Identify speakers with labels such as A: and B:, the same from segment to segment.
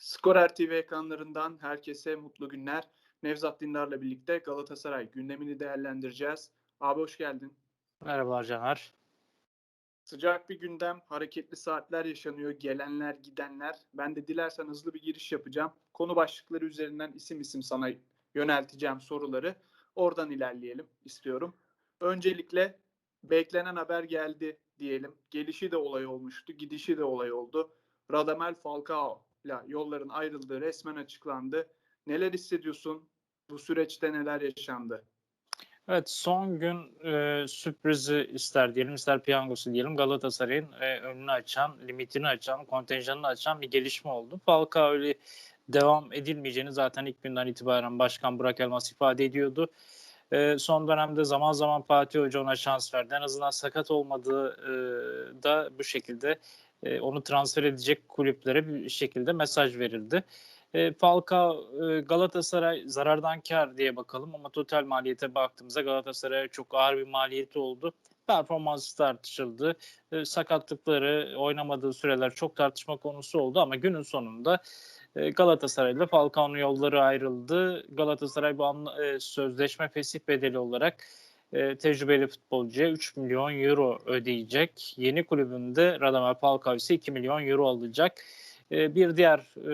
A: Skorer TV ekranlarından herkese mutlu günler. Nevzat Dindar'la birlikte Galatasaray gündemini değerlendireceğiz. Abi hoş geldin.
B: Merhaba Caner.
A: Sıcak bir gündem, hareketli saatler yaşanıyor, gelenler, gidenler. Ben de dilersen hızlı bir giriş yapacağım. Konu başlıkları üzerinden isim isim sana yönelteceğim soruları. Oradan ilerleyelim istiyorum. Öncelikle beklenen haber geldi diyelim. Gelişi de olay olmuştu, gidişi de olay oldu. Radamel Falcao yolların ayrıldığı resmen açıklandı. Neler hissediyorsun? Bu süreçte neler yaşandı?
B: Evet son gün e, sürprizi ister diyelim ister piyangosu diyelim Galatasaray'ın e, önünü açan, limitini açan, kontenjanını açan bir gelişme oldu. Falcao öyle devam edilmeyeceğini zaten ilk günden itibaren Başkan Burak Elmas ifade ediyordu. E, son dönemde zaman zaman Fatih Hoca ona şans verdi. En azından sakat olmadığı e, da bu şekilde e, onu transfer edecek kulüplere bir şekilde mesaj verildi. E, Falcao e, Galatasaray zarardan kar diye bakalım ama total maliyete baktığımızda Galatasaray'a çok ağır bir maliyeti oldu. Performansı tartışıldı. E, sakatlıkları, oynamadığı süreler çok tartışma konusu oldu ama günün sonunda e, Galatasaray ile Falcao'nun yolları ayrıldı. Galatasaray bu anla, e, sözleşme fesih bedeli olarak e, tecrübeli futbolcuya 3 milyon euro ödeyecek. Yeni kulübünde Radamel Falcao ise 2 milyon euro alacak. E, bir diğer e,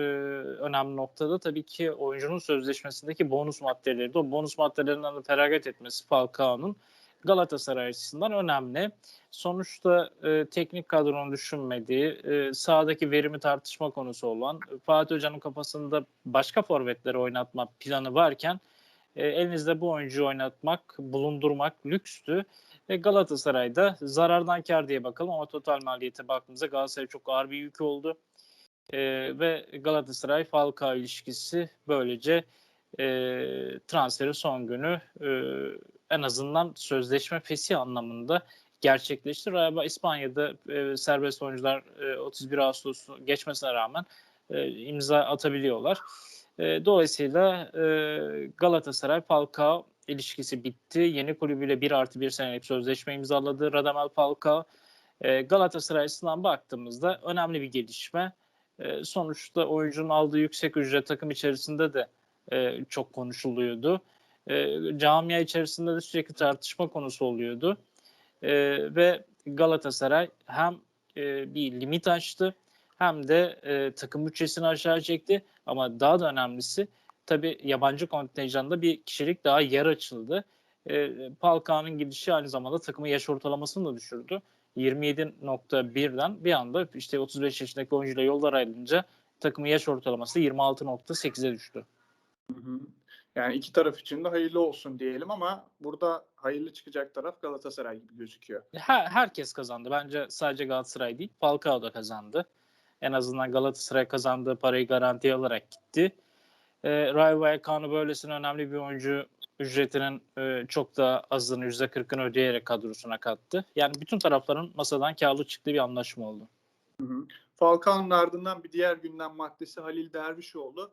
B: önemli noktada tabii ki oyuncunun sözleşmesindeki bonus maddeleri de o bonus maddelerinden de feragat etmesi Falcao'nun Galatasaray açısından önemli. Sonuçta e, teknik kadronun düşünmediği, e, sahadaki verimi tartışma konusu olan Fatih Hoca'nın kafasında başka forvetleri oynatma planı varken e, elinizde bu oyuncuyu oynatmak, bulundurmak lükstü. Ve Galatasaray'da zarardan kar diye bakalım ama total maliyete baktığımızda Galatasaray çok ağır bir yük oldu. E, ve Galatasaray Falcao ilişkisi böylece e, transferin son günü e, en azından sözleşme fesi anlamında gerçekleşti. Galiba İspanya'da e, serbest oyuncular e, 31 Ağustos geçmesine rağmen e, imza atabiliyorlar. E, dolayısıyla e, Galatasaray Falcao ilişkisi bitti. Yeni kulübüyle 1 artı 1 senelik sözleşme imzaladı Radamel Falcao. E, Galatasaray açısından baktığımızda önemli bir gelişme. E, sonuçta oyuncunun aldığı yüksek ücret takım içerisinde de e, çok konuşuluyordu. E, camia içerisinde de sürekli tartışma konusu oluyordu. E, ve Galatasaray hem e, bir limit açtı hem de e, takım bütçesini aşağı çekti. Ama daha da önemlisi tabii yabancı kontenjanda bir kişilik daha yer açıldı. E, Falcao'nun gidişi aynı zamanda takımın yaş ortalamasını da düşürdü. 27.1'den bir anda işte 35 yaşındaki oyuncuyla yollar ayrılınca takımın yaş ortalaması 26.8'e düştü.
A: Hı hı. Yani iki taraf için de hayırlı olsun diyelim ama burada hayırlı çıkacak taraf Galatasaray gibi gözüküyor.
B: Her, herkes kazandı. Bence sadece Galatasaray değil, Falcao da kazandı. En azından Galatasaray kazandığı parayı garanti alarak gitti. E, Rayo Vallecano böylesine önemli bir oyuncu ücretinin e, çok daha azını %40'ını ödeyerek kadrosuna kattı. Yani bütün tarafların masadan karlı çıktığı bir anlaşma oldu.
A: Falcao'nun ardından bir diğer gündem maddesi Halil Dervişoğlu.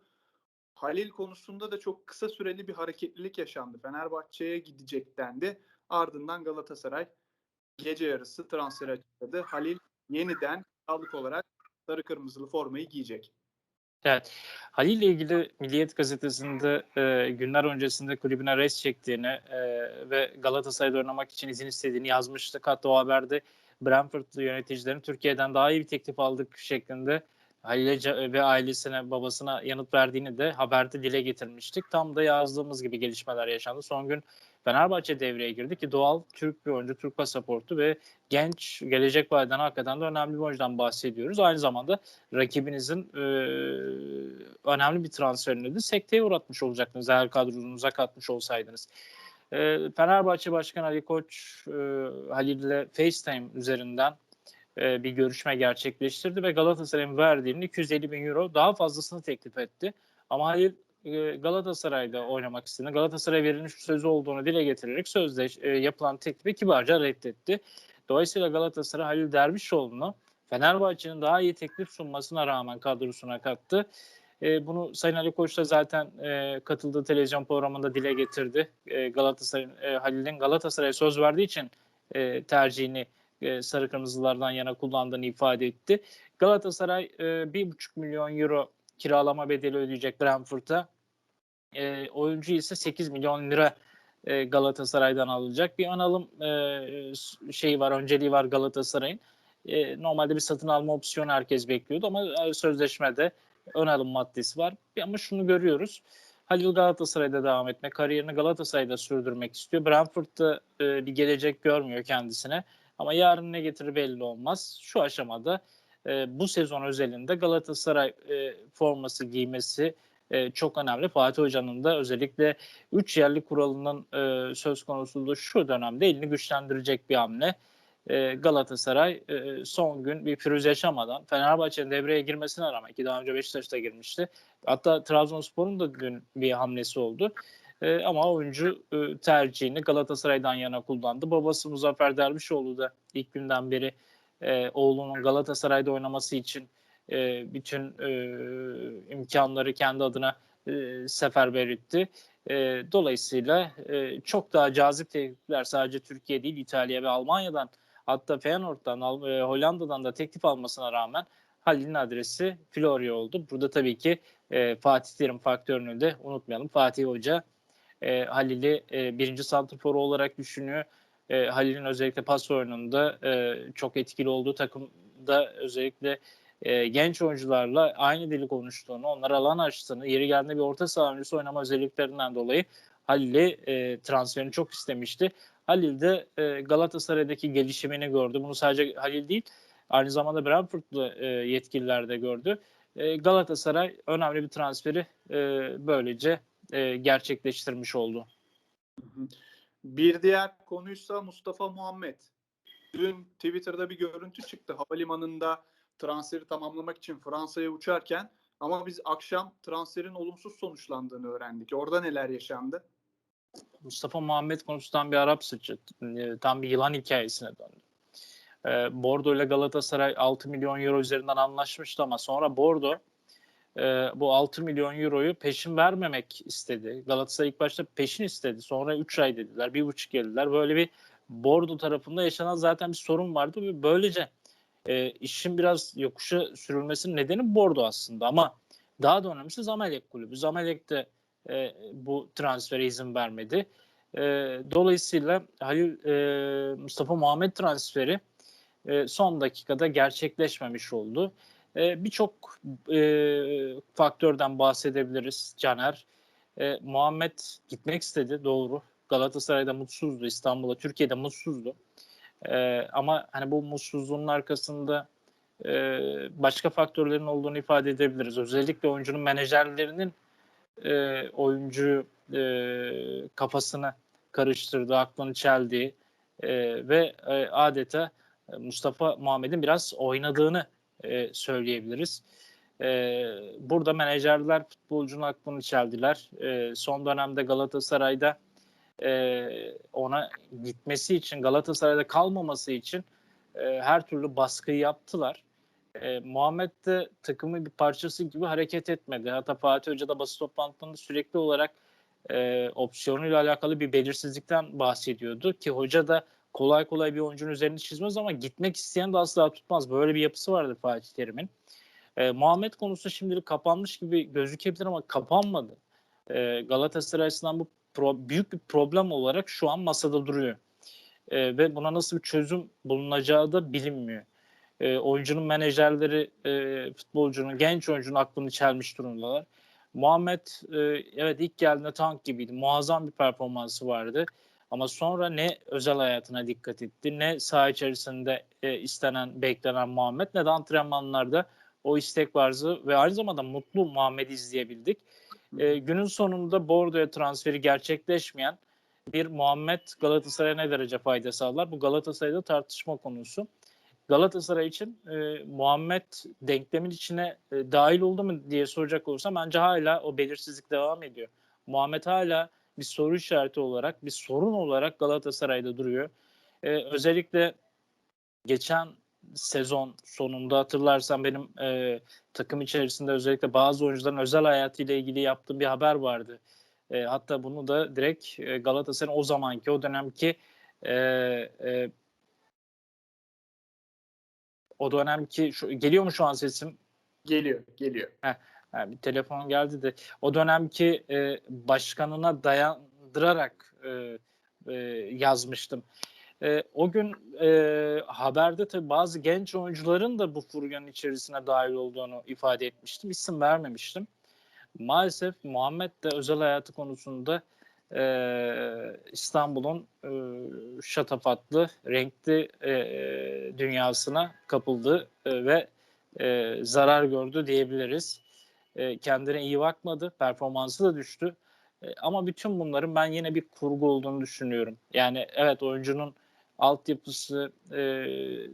A: Halil konusunda da çok kısa süreli bir hareketlilik yaşandı. Fenerbahçe'ye gidecek dendi. Ardından Galatasaray gece yarısı transfer açıkladı. Halil yeniden sağlık olarak sarı kırmızılı formayı giyecek.
B: Evet. Halil ile ilgili Milliyet Gazetesi'nde e, günler öncesinde kulübüne res çektiğini e, ve Galatasaray'da oynamak için izin istediğini yazmıştık. Hatta o haberde Brentford'lu yöneticilerin Türkiye'den daha iyi bir teklif aldık şeklinde Halil'e ve ailesine, babasına yanıt verdiğini de haberde dile getirmiştik. Tam da yazdığımız gibi gelişmeler yaşandı. Son gün Fenerbahçe devreye girdi ki doğal Türk bir oyuncu, Türk pasaportu ve genç, gelecek vadeden hakikaten de önemli bir oyuncudan bahsediyoruz. Aynı zamanda rakibinizin e, önemli bir transferini de sekteye uğratmış olacaktınız eğer kadronuza katmış olsaydınız. E, Fenerbahçe Başkanı Ali Koç e, Halil ile FaceTime üzerinden e, bir görüşme gerçekleştirdi ve Galatasaray'ın verdiğinin 250 bin euro daha fazlasını teklif etti. Ama Halil e, Galatasaray'da oynamak istedi. Galatasaray verilmiş sözü olduğunu dile getirerek sözde e, yapılan teklifi kibarca reddetti. Dolayısıyla Galatasaray Halil Dervişoğlu'nu Fenerbahçe'nin daha iyi teklif sunmasına rağmen kadrosuna kattı. E, bunu Sayın Ali Koç da zaten e, katıldığı televizyon programında dile getirdi. E, Galatasaray e, Halil'in Galatasaray'a söz verdiği için e, tercihini e, sarı kırmızılardan yana kullandığını ifade etti. Galatasaray e, 1,5 milyon euro kiralama bedeli ödeyecek Brentford'a. E, oyuncu ise 8 milyon lira e, Galatasaray'dan alınacak. Bir ön alım e, şeyi var, önceliği var Galatasaray'ın. E, normalde bir satın alma opsiyonu herkes bekliyordu ama e, sözleşmede ön alım maddesi var. Ama şunu görüyoruz. Halil Galatasaray'da devam etmek, kariyerini Galatasaray'da sürdürmek istiyor. Brentford'da e, bir gelecek görmüyor kendisine. Ama yarın ne getirir belli olmaz. Şu aşamada e, bu sezon özelinde Galatasaray e, forması giymesi e, çok önemli. Fatih Hoca'nın da özellikle 3 yerli kuralının e, söz konusu olduğu şu dönemde elini güçlendirecek bir hamle. E, Galatasaray e, son gün bir pürüz yaşamadan Fenerbahçe'nin devreye girmesine rağmen ki daha önce Beşiktaş'ta girmişti. Hatta Trabzonspor'un da dün bir hamlesi oldu. E, ama oyuncu e, tercihini Galatasaray'dan yana kullandı. Babası Muzaffer Dervişoğlu da ilk günden beri e, oğlunun Galatasaray'da oynaması için e, bütün e, imkanları kendi adına e, seferber etti. E, dolayısıyla e, çok daha cazip teklifler sadece Türkiye değil İtalya ve Almanya'dan hatta Feyenoord'dan, e, Hollanda'dan da teklif almasına rağmen Halil'in adresi Florya oldu. Burada tabii ki e, Fatih Terim faktörünü de unutmayalım. Fatih Hoca e, Halil'i e, birinci santrforu olarak düşünüyor. E, Halil'in özellikle pas oyununda e, çok etkili olduğu takımda özellikle e, genç oyuncularla aynı dili konuştuğunu, onlara alan açtığını, yeri geldiğinde bir orta saha oyuncusu oynama özelliklerinden dolayı Halil'i e, transferini çok istemişti. Halil de e, Galatasaray'daki gelişimini gördü. Bunu sadece Halil değil, aynı zamanda Brentford'lu e, yetkililer de gördü. E, Galatasaray önemli bir transferi e, böylece e, gerçekleştirmiş oldu.
A: Bir diğer konuysa Mustafa Muhammed. Dün Twitter'da bir görüntü çıktı. Havalimanında transferi tamamlamak için Fransa'ya uçarken ama biz akşam transferin olumsuz sonuçlandığını öğrendik. Orada neler yaşandı?
B: Mustafa Muhammed konusundan bir Arap sıçı. e, Tam bir yılan hikayesine döndü. E, Bordo ile Galatasaray 6 milyon euro üzerinden anlaşmıştı ama sonra Bordo e, bu 6 milyon euroyu peşin vermemek istedi. Galatasaray ilk başta peşin istedi. Sonra 3 ay dediler, 1,5 geldiler. Böyle bir Bordo tarafında yaşanan zaten bir sorun vardı ve böylece e, işin biraz yokuşa sürülmesinin nedeni Bordo aslında ama daha da önemlisi Zamalek kulübü. Zamalek de e, bu transfere izin vermedi. E, dolayısıyla Halil e, Mustafa Muhammed transferi e, son dakikada gerçekleşmemiş oldu. E, Birçok e, faktörden bahsedebiliriz Caner. E, Muhammed gitmek istedi doğru. Galatasaray'da mutsuzdu, İstanbul'da, Türkiye'de mutsuzdu. E, ama hani bu mutsuzluğun arkasında e, başka faktörlerin olduğunu ifade edebiliriz. Özellikle oyuncunun menajerlerinin e, oyuncu e, kafasını karıştırdığı, aklını çeldiği e, ve e, adeta Mustafa Muhammed'in biraz oynadığını e, söyleyebiliriz. E, burada menajerler futbolcunun aklını çeldiler. E, son dönemde Galatasaray'da e, ona gitmesi için, Galatasaray'da kalmaması için e, her türlü baskıyı yaptılar. E, Muhammed de takımın bir parçası gibi hareket etmedi. Hatta Fatih Hoca da basın toplantılarında sürekli olarak e, opsiyonuyla alakalı bir belirsizlikten bahsediyordu ki hoca da kolay kolay bir oyuncunun üzerini çizmez ama gitmek isteyen de asla tutmaz. Böyle bir yapısı vardı Fatih Terim'in. E, Muhammed konusu şimdilik kapanmış gibi gözükebilir ama kapanmadı. E, Galatasaray açısından bu pro- büyük bir problem olarak şu an masada duruyor. E, ve buna nasıl bir çözüm bulunacağı da bilinmiyor. E, oyuncunun menajerleri e, futbolcunun, genç oyuncunun aklını çelmiş durumdalar. Muhammed e, evet ilk geldiğinde tank gibiydi. Muazzam bir performansı vardı. Ama sonra ne özel hayatına dikkat etti, ne saha içerisinde e, istenen, beklenen Muhammed, ne de antrenmanlarda o istek vardı ve aynı zamanda mutlu Muhammed izleyebildik. E, günün sonunda Bordeaux'a transferi gerçekleşmeyen bir Muhammed Galatasaray'a ne derece fayda sağlar? Bu Galatasaray'da tartışma konusu. Galatasaray için e, Muhammed denklemin içine e, dahil oldu mu diye soracak olursam bence hala o belirsizlik devam ediyor. Muhammed hala bir soru işareti olarak, bir sorun olarak Galatasaray'da duruyor. E, özellikle geçen sezon sonunda hatırlarsan benim e, takım içerisinde özellikle bazı oyuncuların özel hayatıyla ilgili yaptığım bir haber vardı. E, hatta bunu da direkt e, Galatasaray'ın o zamanki, o dönemki e, e, o dönemki şu, geliyor mu şu an sesim?
A: Geliyor, geliyor.
B: Yani bir telefon geldi de o dönemki e, başkanına dayandırarak e, e, yazmıştım. E, o gün e, haberde tabii bazı genç oyuncuların da bu furyanın içerisine dahil olduğunu ifade etmiştim. İsim vermemiştim. Maalesef Muhammed de özel hayatı konusunda e, İstanbul'un e, şatafatlı, renkli e, dünyasına kapıldı e, ve e, zarar gördü diyebiliriz. E, kendine iyi bakmadı, performansı da düştü. E, ama bütün bunların ben yine bir kurgu olduğunu düşünüyorum. Yani evet oyuncunun altyapısı, e,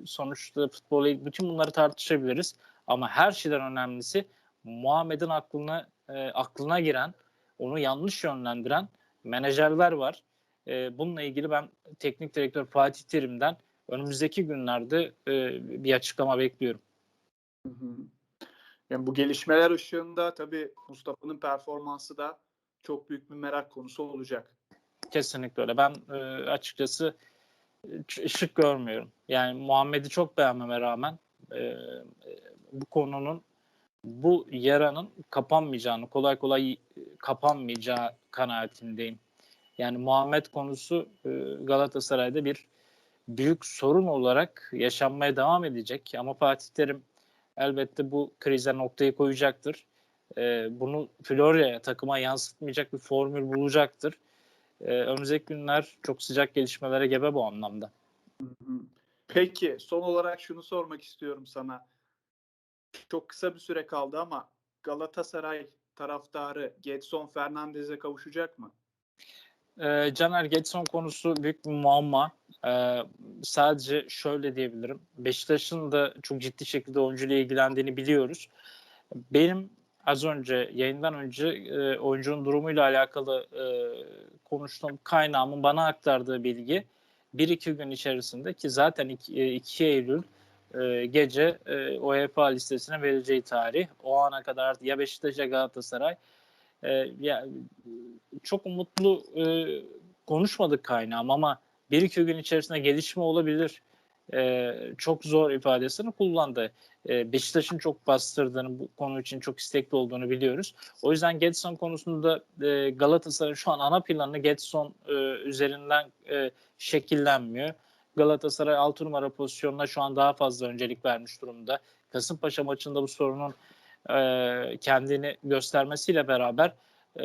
B: sonuçta futbol bütün bunları tartışabiliriz. Ama her şeyden önemlisi Muhammed'in aklına e, aklına giren, onu yanlış yönlendiren menajerler var. E, bununla ilgili ben teknik direktör Fatih Terim'den önümüzdeki günlerde e, bir açıklama bekliyorum.
A: Hı hı. Yani bu gelişmeler ışığında tabii Mustafa'nın performansı da çok büyük bir merak konusu olacak.
B: Kesinlikle öyle. Ben e, açıkçası ışık görmüyorum. Yani Muhammed'i çok beğenmeme rağmen e, bu konunun bu yaranın kapanmayacağını, kolay kolay kapanmayacağı kanaatindeyim. Yani Muhammed konusu e, Galatasaray'da bir büyük sorun olarak yaşanmaya devam edecek. Ama Fatih Terim elbette bu krize noktayı koyacaktır. E, bunu Florya'ya takıma yansıtmayacak bir formül bulacaktır. E, önümüzdeki günler çok sıcak gelişmelere gebe bu anlamda.
A: Peki son olarak şunu sormak istiyorum sana. Çok kısa bir süre kaldı ama Galatasaray taraftarı Getson Fernandez'e kavuşacak mı?
B: Ee, Caner Getson konusu büyük bir muamma. Ee, sadece şöyle diyebilirim. Beşiktaş'ın da çok ciddi şekilde oyuncuyla ilgilendiğini biliyoruz. Benim az önce yayından önce e, oyuncunun durumuyla alakalı e, konuştuğum kaynağımın bana aktardığı bilgi bir iki gün içerisinde ki zaten 2, 2 Eylül e, gece e, UEFA listesine vereceği tarih. O ana kadar ya Beşiktaş ya Galatasaray e, ya çok umutlu e, konuşmadık kaynağım ama bir iki gün içerisinde gelişme olabilir. E, çok zor ifadesini kullandı. E, Beşiktaş'ın çok bastırdığını, bu konu için çok istekli olduğunu biliyoruz. O yüzden Getson konusunda e, Galatasaray'ın şu an ana planı Getson e, üzerinden e, şekillenmiyor. Galatasaray 6 numara pozisyonuna şu an daha fazla öncelik vermiş durumda. Kasımpaşa maçında bu sorunun kendini göstermesiyle beraber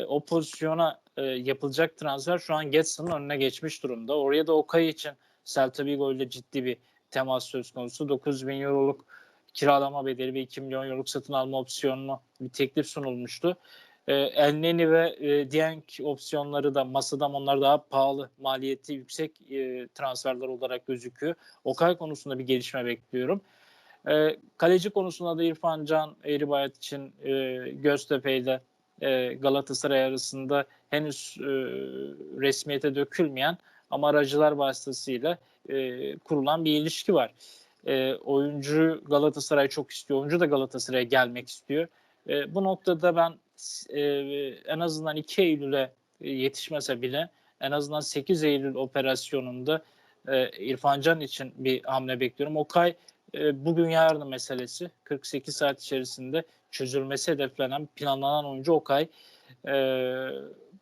B: o pozisyona yapılacak transfer şu an Getson'un önüne geçmiş durumda. Oraya da Okay için Celta Vigo ile ciddi bir temas söz konusu. 9 bin euroluk kiralama bedeli ve 2 milyon euroluk satın alma opsiyonlu bir teklif sunulmuştu. Elneni ve e, opsiyonları da masada onlar daha pahalı, maliyeti yüksek transferler olarak gözüküyor. Okay konusunda bir gelişme bekliyorum. E, kaleci konusunda da İrfan Can Eğribayat için e, Göztepe ile e, Galatasaray arasında henüz e, resmiyete dökülmeyen ama aracılar vasıtasıyla e, kurulan bir ilişki var. E, oyuncu Galatasaray çok istiyor. Oyuncu da Galatasaray'a gelmek istiyor. E, bu noktada ben e, en azından 2 Eylül'e yetişmese bile en azından 8 Eylül operasyonunda e, İrfan Can için bir hamle bekliyorum. Okay e, bugün yarın meselesi 48 saat içerisinde çözülmesi hedeflenen planlanan oyuncu Okay. E,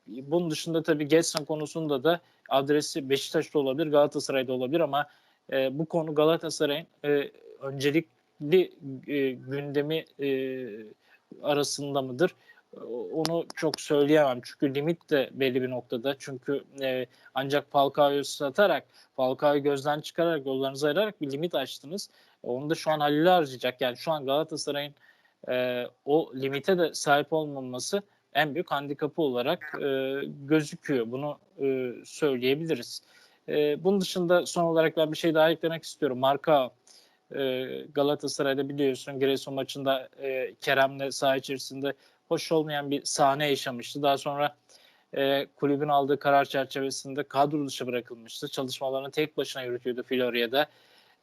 B: bunun dışında tabii Getson konusunda da adresi Beşiktaş'ta olabilir, Galatasaray'da olabilir ama e, bu konu Galatasaray'ın e, öncelikli e, gündemi arasında mıdır? Onu çok söyleyemem. Çünkü limit de belli bir noktada. Çünkü e, ancak Falcao'yu satarak, Falcao'yu gözden çıkararak, yollarınızı ayırarak bir limit açtınız. Onu da şu an Halil'e harcayacak. Yani şu an Galatasaray'ın e, o limite de sahip olmaması en büyük handikapı olarak e, gözüküyor. Bunu e, söyleyebiliriz. E, bunun dışında son olarak ben bir şey daha eklemek istiyorum. Marka e, Galatasaray'da biliyorsun Giresun maçında e, Kerem'le saha içerisinde hoş olmayan bir sahne yaşamıştı. Daha sonra e, kulübün aldığı karar çerçevesinde kadro dışı bırakılmıştı. Çalışmalarını tek başına yürütüyordu Florya'da.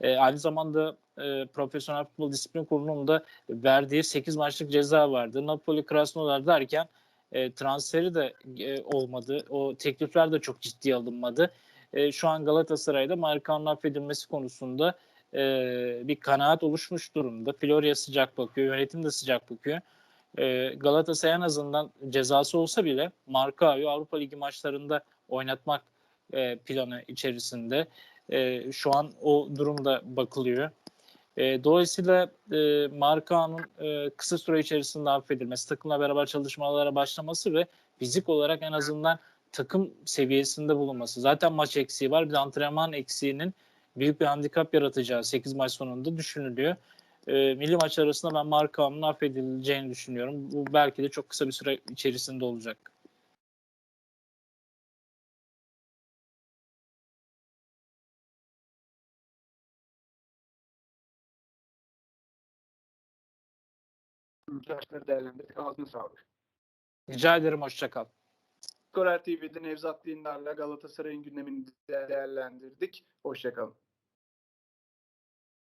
B: E, aynı zamanda e, Profesyonel Futbol Disiplin Kurulu'nun verdiği 8 maçlık ceza vardı. Napoli Krasnodar derken e, transferi de e, olmadı. O teklifler de çok ciddi alınmadı. E, şu an Galatasaray'da Markan'ın affedilmesi konusunda e, bir kanaat oluşmuş durumda. Florya sıcak bakıyor, yönetim de sıcak bakıyor. e, Galatasaray en azından cezası olsa bile Markao'yu Avrupa Ligi maçlarında oynatmak e, planı içerisinde. E, şu an o durumda bakılıyor. E, dolayısıyla e, Markao'nun e, kısa süre içerisinde affedilmesi, takımla beraber çalışmalara başlaması ve fizik olarak en azından takım seviyesinde bulunması. Zaten maç eksiği var. Bir de antrenman eksiğinin büyük bir handikap yaratacağı 8 maç sonunda düşünülüyor. E, milli maç arasında ben Markao'nun affedileceğini düşünüyorum. Bu belki de çok kısa bir süre içerisinde olacak.
A: Arkadaşları değerlendirdik. Ağzına sağlık.
B: Rica ederim. Hoşça kal.
A: Skorer TV'de Nevzat Dindar'la Galatasaray'ın gündemini değerlendirdik. Hoşçakalın.